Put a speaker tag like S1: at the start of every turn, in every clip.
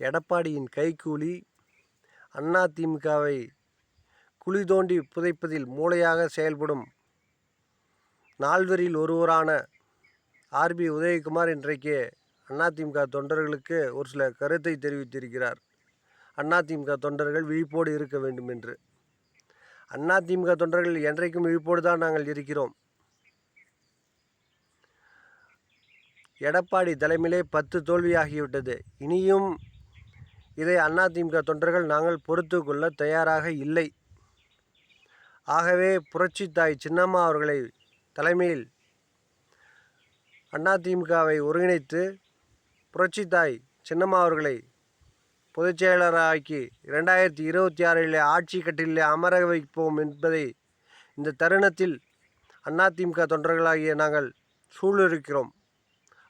S1: எடப்பாடியின் கைக்கூலி அதிமுகவை குழி தோண்டி புதைப்பதில் மூளையாக செயல்படும் நால்வரில் ஒருவரான ஆர்பி உதயகுமார் இன்றைக்கு அதிமுக தொண்டர்களுக்கு ஒரு சில கருத்தை தெரிவித்திருக்கிறார். அதிமுக தொண்டர்கள் விழிப்போடு இருக்க வேண்டும் என்று. அதிமுக தொண்டர்கள் என்றைக்கும் விழிப்போடு தான் நாங்கள் இருக்கிறோம். எடப்பாடி தலைமையிலே பத்து தோல்வியாகிவிட்டது. இனியும் இதை அதிமுக தொண்டர்கள் நாங்கள் பொறுத்து கொள்ள தயாராக இல்லை. ஆகவே புரட்சி தாய் சின்னம்மா அவர்களை தலைமையில் அதிமுகவை ஒருங்கிணைத்து புரட்சி தாய் சின்னம்மா அவர்களை பொதுச் செயலராக்கி இரண்டாயிரத்தி இருபத்தி ஆறில் ஆட்சி கட்டிலே அமர வைப்போம் என்பதை இந்த தருணத்தில் அதிமுக தொண்டர்களாகிய நாங்கள் சூழ்நிற்கிறோம்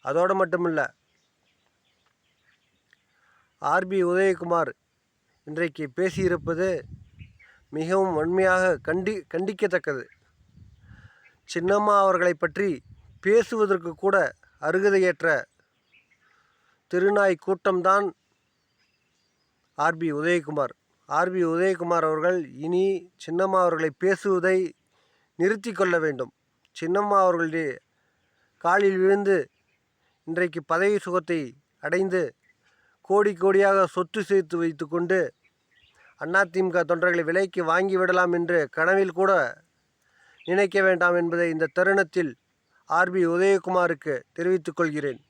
S1: அதோடு மட்டுமில்ல ஆர்பி உதயகுமார் இன்றைக்கு பேசியிருப்பது மிகவும் வன்மையாக கண்டி கண்டிக்கத்தக்கது. சின்னம்மா அவர்களை பற்றி பேசுவதற்கு கூட அருகதையற்ற திருநாய் கூட்டம்தான் R B Udhayakumar. R B Udhayakumar அவர்கள் இனி சின்னம்மா அவர்களை பேசுவதை நிறுத்தி கொள்ள வேண்டும். சின்னம்மா அவர்களுடைய காலில் விழுந்து இன்றைக்கு பதவி சுகத்தை அடைந்து கோடி கோடியாக சொத்து சேர்த்து வைத்துக்கொண்டு அதிமுக தொண்டர்களை விலைக்கு வாங்கி விடலாம் என்று கனவில் கூட நினைக்க வேண்டாம் என்பதை இந்த தருணத்தில் ஆர்பி உதயகுமாருக்கு தெரிவித்துக் கொள்கிறேன்.